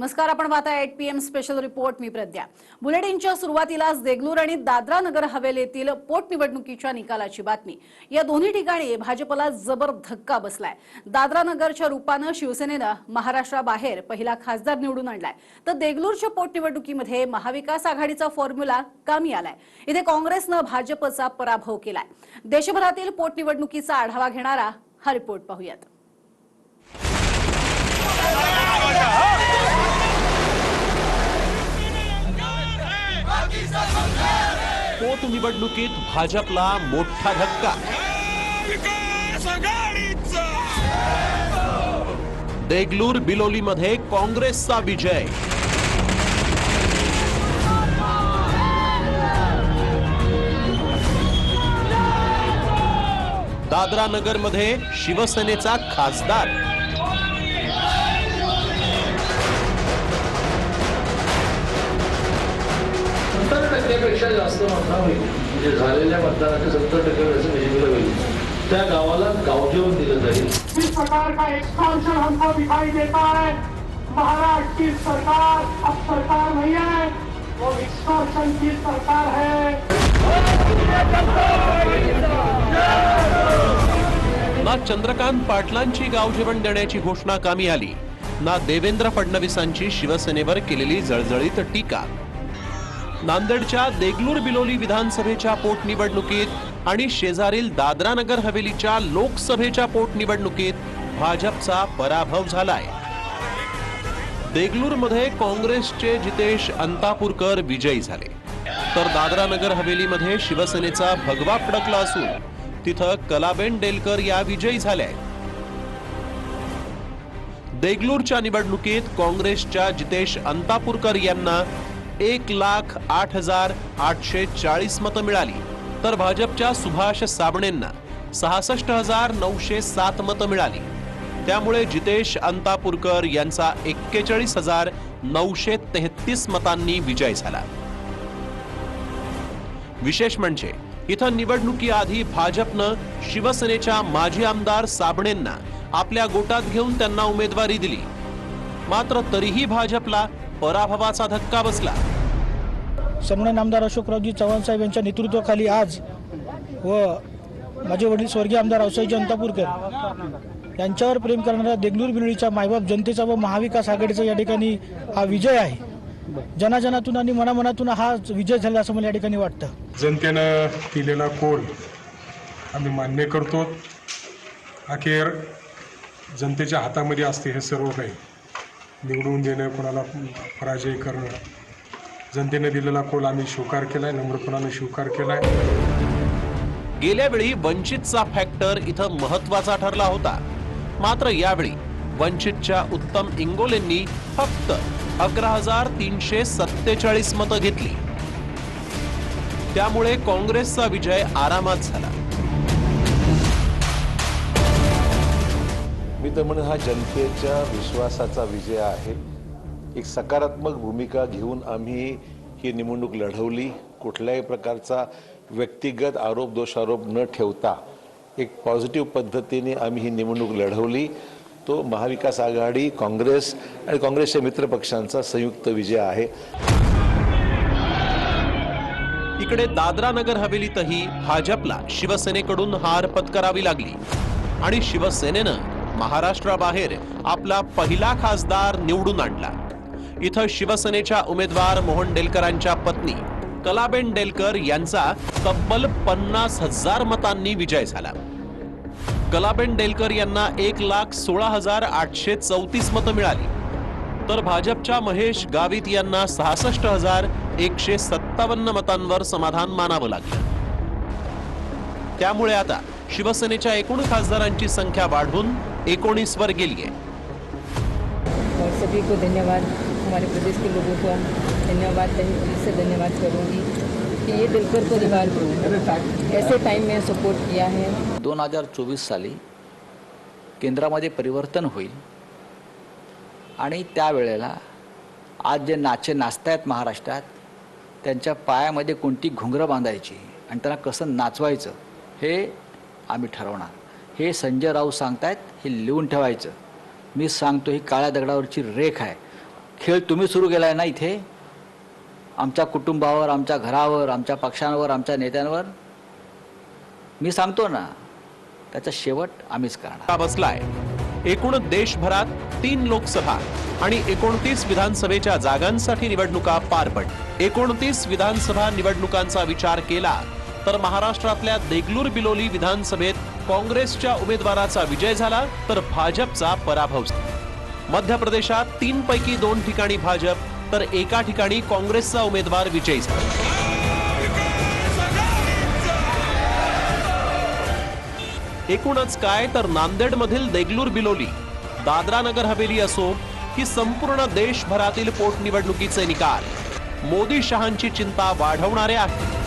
नमस्कार आपण पाहता eight P M special report मी प्रज्ञा. बुलेटिनच्या सुरुवातीलाच देगलूर आणि दादरा नगर हवेलीतील पोटनिवडणुकीच्या निकालाची बातमी. या दोन्ही ठिकाणी भाजपला जबर धक्का बसलाय. दादरा नगरच्या रूपानं शिवसेनेनं महाराष्ट्राबाहेर पहिला खासदार निवडून आणलाय. तर देगलूरच्या पोटनिवडणुकीमध्ये महाविकास आघाडीचा फॉर्म्युला कामी आलाय. इथे काँग्रेसनं भाजपचा पराभव केलाय. देशभरातील पोटनिवडणुकीचा आढावा घेणारा हा रिपोर्ट पाहूयात. पोटनिवडणुकीत भाजपला मोठा धक्का. देगलूर बिलोलीमध्ये काँग्रेसचा विजय. दादरा नगरमध्ये शिवसेनेचा खासदार. सत्तर टक्क्यापेक्षा जास्त मतदान होईल. म्हणजे झालेल्या मतदानाच्या सत्तर टक्क्यापेक्षा निवडलं होईल. त्या गावाला गावजेवण दिलं जाईल. इस प्रकार का एक्सपांशन हमको दिखाई देता है महाराष्ट्र की सरकार अब सरकार नहीं है वो एक्सपांशन की सरकार है. ना चंद्रकांत पाटलांची गावजेवण देण्याची घोषणा कामी आली ना देवेंद्र फडणवीसांची शिवसेनेवर केलेली जळजळीत टीका. नांदेडच्या देगलूर बिलोली विधानसभेच्या पोटनिवडणुकीत आणि शेजारील दादरा नगर हवेलीच्या लोकसभेच्या पोटनिवडणुकीत भाजपचा पराभव झालाय. देगलूरमध्ये काँग्रेसचे जितेश अंतापूरकर विजयी झाले. तर दादरा नगर हवेलीमध्ये शिवसेनेचा भगवा फडकला असून तिथं कलाबेन डेलकर या विजयी झाल्या देगलूरच्या निवडणुकीत काँग्रेसच्या जितेश अंतापूरकर यांना एक लाख आठ हजार आठशे चाळीस मतं मिळाली. तर भाजपच्या सुभाष साबणेंना सहासष्ट हजार नऊशे सात मतं मिळाली. त्यामुळे जितेश अंतापूरकर यांचा एक्केचाळीस हजार नऊशे तेहतीस मतांनी विजय झाला. विशेष म्हणजे इथं निवडणुकीआधी भाजपनं शिवसेनेच्या माजी आमदार साबणेंना आपल्या गोटात घेऊन त्यांना उमेदवारी दिली. मात्र तरीही भाजपला पराभवाचा धक्का बसला. सन्मान्य आमदार अशोकरावजी चव्हाण साहेब यांच्या नेतृत्वाखाली आज व माझे वडील स्वर्गीय आमदार रावसाहेबजी अंतापूरकर यांच्यावर प्रेम करणाऱ्या देगलूर बिरळीच्या मायबाप जनतेचा व महाविकास आघाडीचा या ठिकाणी हा विजय आहे. जनाजनातून आणि मनामनातून हा विजय झाला असं मला या ठिकाणी वाटतं. जनतेनं केलेला कोल आम्ही मान्य करतो. अखेर जनतेच्या हातामध्ये असते हे सर्व काही. निवडून देणं कोणाला पराजय करणं. जनतेने दिलेला कोल आम्ही स्वीकार केलाय नम्रपणाने स्वीकार केलाय. गेल्या वेळी वंचितचा फॅक्टर इथं महत्त्वाचा ठरला होता. मात्र यावेळी वंचितच्या उत्तम इंगोलेंनी फक्त अकरा हजार तीनशे सत्तेचाळीस मतं घेतली. त्यामुळे काँग्रेसचा विजय आरामात झाला. मी तर म्हणून हा जनतेच्या विश्वासाचा विजय आहे. एक सकारात्मक भूमिका घेऊन आम्ही ही निवडणूक लढवली. कुठल्याही प्रकारचा व्यक्तिगत आरोप दोषारोप न ठेवता एक पॉझिटिव्ह पद्धतीने आम्ही ही निवडणूक लढवली. तो महाविकास आघाडी काँग्रेस आणि काँग्रेसच्या मित्रपक्षांचा संयुक्त विजय आहे. इकडे दादरा नगर हवेलीतही भाजपला शिवसेनेकडून हार पत्करावी लागली आणि शिवसेनेनं महाराष्ट्राबाहेर आपला पहिला खासदार निवडून आणला. इथं शिवसेनेच्या उमेदवार मोहन डेलकरांच्या पत्नी कलाबेन डेलकर यांचा तब्बल पन्नास हजार मतांनी विजय झाला. कलाबेन डेलकर यांना एक लाख सोळा हजार आठशे चौतीस मतं मिळाली. तर भाजपच्या महेश गावित यांना सहासष्ट हजार एकशे सत्तावन्न मतांवर समाधान मानावं लागलं. त्यामुळे आता शिवसेनेच्या एकूण खासदारांची संख्या वाढून एकोणीस वर गेली आहे और सभी को धन्यवाद. हमारे प्रदेश के लोगों को धन्यवाद. दिल से धन्यवाद करूंगी कि ये दिलकर परिवार को ऐसे टाइम में सपोर्ट किया है दोन हजार चोवीस साली केंद्रामध्ये परिवर्तन होईल. आणि त्यावेळेला आज जे नाचे नाचतायत महाराष्ट्रात त्यांच्या पायामध्ये कोणती घुंगरं बांधायची आणि त्यांना कसं नाचवायचं हे आम्ही ठरवणार. हे संजय राऊत सांगतायत हे लिहून ठेवायचं. मी सांगतो ही काळ्या दगडावरची रेख आहे. खेळ तुम्ही सुरू केला आहे ना इथे? आमच्या कुटुंबावर आमच्या घरावर आमच्या पक्षांवर आमच्या नेत्यांवर? मी सांगतो ना त्याचा शेवट आम्हीच करणार. बसलाय. एकूण देशभरात तीन लोकसभा आणि एकोणतीस विधानसभेच्या जागांसाठी निवडणुका पार पड एकोणतीस विधानसभा निवडणुकांचा विचार केला तर महाराष्ट्रातल्या देगलूर बिलोली विधानसभेत काँग्रेसच्या उमेदवाराचा विजय झाला तर भाजपचा पराभव झाला. मध्य प्रदेशात तीन पैकी दोन ठिकाणी भाजप तर एका ठिकाणी काँग्रेसचा उमेदवार विजयी झाला एकूणच काय तर नांदेडमधील देगलूर बिलोली दादरा नगर हवेली असो की संपूर्ण देशभरातील पोटनिवडणुकीचे निकाल मोदी शहांची चिंता वाढवणारे आहेत